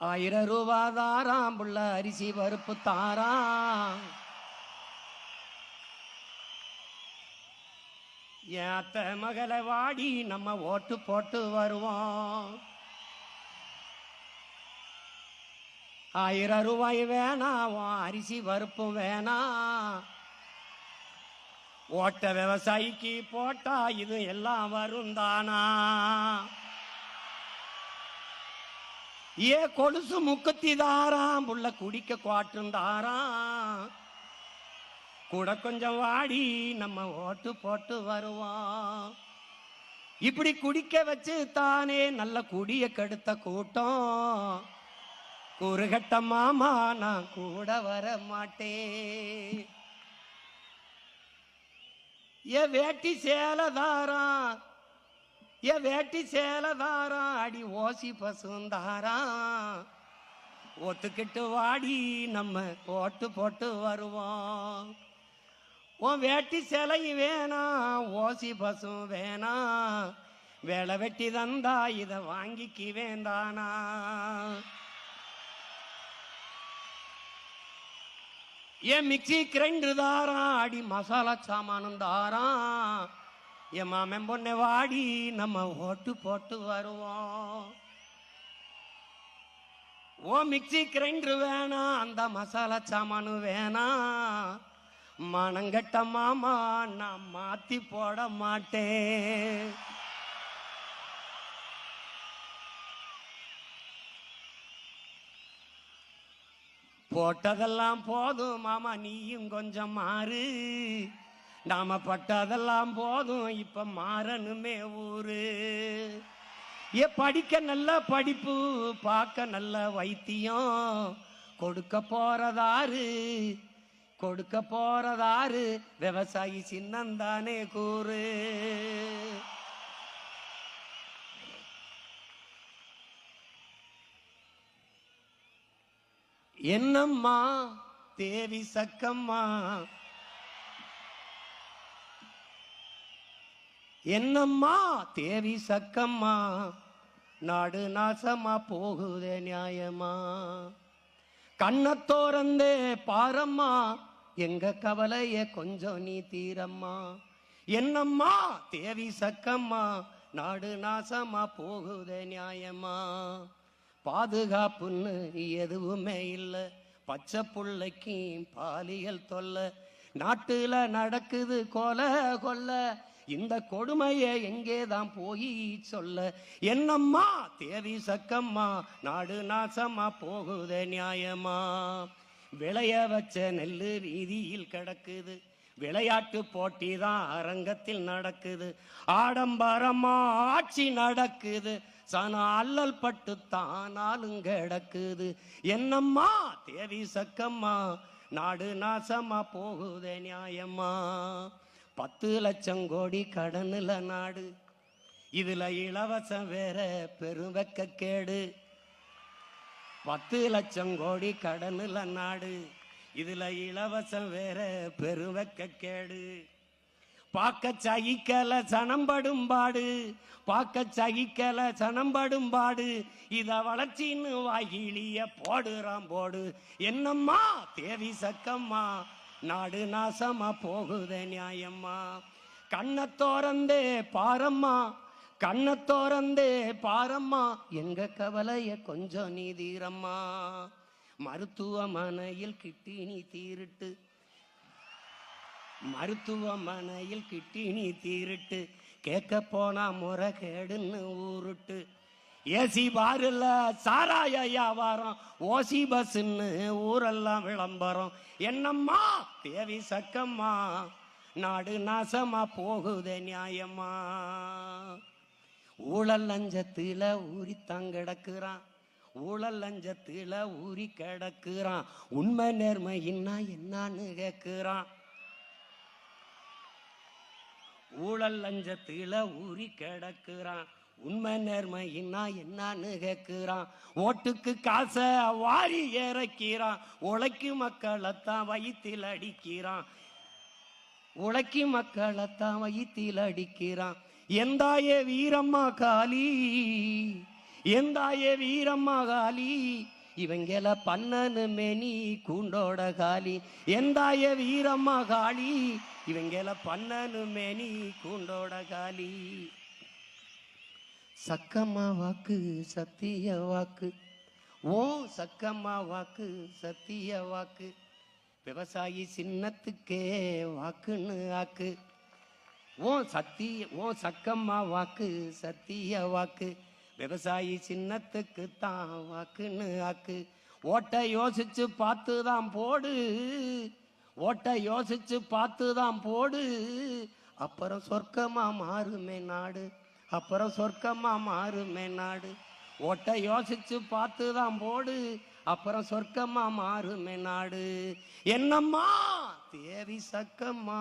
ஆயிரம் ரூபா தாராம் புள்ள அரிசி பருப்பு தாராம். ஏத்த மகளை வாடி நம்ம ஓட்டு போட்டு வருவோம். ஆயிரம் ரூபாய் வேணாம் அரிசி பருப்பும் வேணாம் ஓட்ட விவசாயிக்கு போட்டா இது எல்லாம் வரும் தானா ஏ கொலுசு முக்கத்தி தாராம் புள்ள குடிக்க குவாட்டும் தாராம் கூட கொஞ்சம் வாடி நம்ம ஓட்டு போட்டு வருவோம். இப்படி குடிக்க வச்சு தானே நல்ல குடிய கெடுத்த கூட்டம். குறுகட்ட மாமா நான் கூட வர மாட்டேன். ஏ வேட்டி சேலதாரம் ஏ வேட்டி சேலதாரா அடி ஓசி பசுந்தாராம் ஒத்துக்கிட்டு வாடி நம்ம போட்டு போட்டு வருவோம். உன் வேட்டி சிலை வேணாம் ஓசி பசும் வேணாம் வேலை வெட்டி தந்தா இதை வாங்கிக்கு வேண்டானா. என் மிக்சி கிரைண்டு தாராம் அடி மசாலா சாமானும் தாரான் என் மாமன் பொண்ணை வாடி நம்ம ஓட்டு போட்டு வருவோம். ஓ மிக்சி கிரைண்டர் வேணாம் அந்த மசாலா சாமானு வேணாம் மனங்கட்ட மாமா நான் மாத்தி போட மாட்டேன். போட்டதெல்லாம் போதும் மாமா நீயும் கொஞ்சம் மாறு. நாம பட்டதெல்லாம் போதும் இப்ப மாறணுமே ஊரு. ஏ படிக்க நல்ல படிப்பு பார்க்க நல்ல வைத்தியம். கொடுக்க போறதாரு கொடுக்க போறதாரு விவசாயி சின்னந்தானே கூறு. என்னம்மா தேவி சக்கம்மா என்னம்மா தேவி சக்கம்மா? நாடு நாசமா போகுதே நியாயமா? கண்ணத்தோறந்தே பாரம்மா எங்க கவலைய கொஞ்சம் நீ தீரம்மா? என்னம்மா தேவி சக்கம்மா நாடு நாசமா போகுதே நியாயமா? பாதுகாப்புன்னு எதுவுமே இல்லை பச்சை புள்ளைக்கும் பாலியல் தொல்லை. நாட்டுல நடக்குது கொலை கொல்ல. இந்த கொடுமையை எங்கே தான் போய் சொல்ல? என்னம்மா? தேவி சக்கம்மா நாடு நாசமா போகுதே நியாயமா? விளைய வச்ச நெல்லு வீதியில் கிடக்குது. விளையாட்டு போட்டி தான் அரங்கத்தில் நடக்குது. ஆடம்பரமா ஆட்சி நடக்குது. சன அல்லல் பட்டு தானாலும் கிடக்குது. என்னம்மா? தேவி சக்கம்மா நாடு நாசமா போகுதே நியாயமா? பத்து லட்சம் கோடி கடனில் நாடு. இதில் இலவசம் வேற பெருவெக்க கேடு. பத்து லட்சம் கோடி கடனில் நாடு. இதில் இலவசம் வேற பெருவெக்க கேடு. பார்க்க சகிக்கல சனம்படும் பாடு. பார்க்க சகிக்கல சனம்படும் பாடு. இத வளர்ச்சின்னு வாயிலிய போடுறான் போடு. என்னம்மா தேவி சக்கம்மா நாடு நாசமா போகுதே நியாயம்மா. கண்ண தோறந்தே பாரம்மா. கண்ண தோறந்தே பாரம்மா. எங்க கவலைய கொஞ்சம் நீ தீரம்மா. மருத்துவமனையில் கிட்டினி தீருட்டு. மருத்துவமனையில் கிட்டினி தீருட்டு. கேட்க போனா முறை கேடுன்னு ஊருட்டு. ஏசி பாருல சாராய வியாபாரம் ஓசி பஸ்ன்னு ஊரெல்லாம் விளம்பரம். என்னம்மா? தேவி சக்கம்மா. நாடு நாசமா போகுதே நியாயமா. ஊழல் லஞ்சத்தில் ஊறி கிடக்குறான். ஊழல் லஞ்சத்தில் ஊறி கிடக்குறான். உண்மை நேர்மை என்ன என்னன்னு கேட்குறான் ஊழல் லஞ்சத்தில் ஊறி கிடக்குறான். உண்மை நேர்மையின்னா என்னன்னு கேட்கிறான் ஓட்டுக்கு காசை வாரி இறக்கிறான். உழைக்கு மக்களைத்தான் வயிற்றில் அடிக்கிறான். உழைக்கு மக்களைத்தான் வயிற்றில் அடிக்கிறான். எந்தாயே வீரம்மா காளி எந்தாய வீரம்மா காளி இவங்கள பண்ணனு மேனி கூண்டோட காளி எந்தாய வீரம்மா காளி இவங்கள பண்ணனு மேனி கூண்டோட காளி சக்கம்மா வாக்கு சத்திய வாக்கு. ஓ சக்கம்மா வாக்கு சத்திய வாக்கு. விவசாயி சின்னத்துக்கே வாக்குன்னு ஆக்கு. ஓ சத்திய ஓ சக்கம்மா வாக்கு சத்திய வாக்கு. விவசாயி சின்னத்துக்கு தான் வாக்குன்னு ஆக்கு. ஓட்டை யோசிச்சு பார்த்து தான் போடு. ஓட்டை யோசிச்சு பார்த்து தான் போடு. அப்புறம் சொர்க்கமா மாறுமே நாடு. அப்புறம் சொர்க்கமாக மாறுமே நாடு. ஓட்ட யோசிச்சு பார்த்து தான் போடு. அப்புறம் சொர்க்கமா மாறுமே நாடு. என்னம்மா? தேவி சக்கம்மா.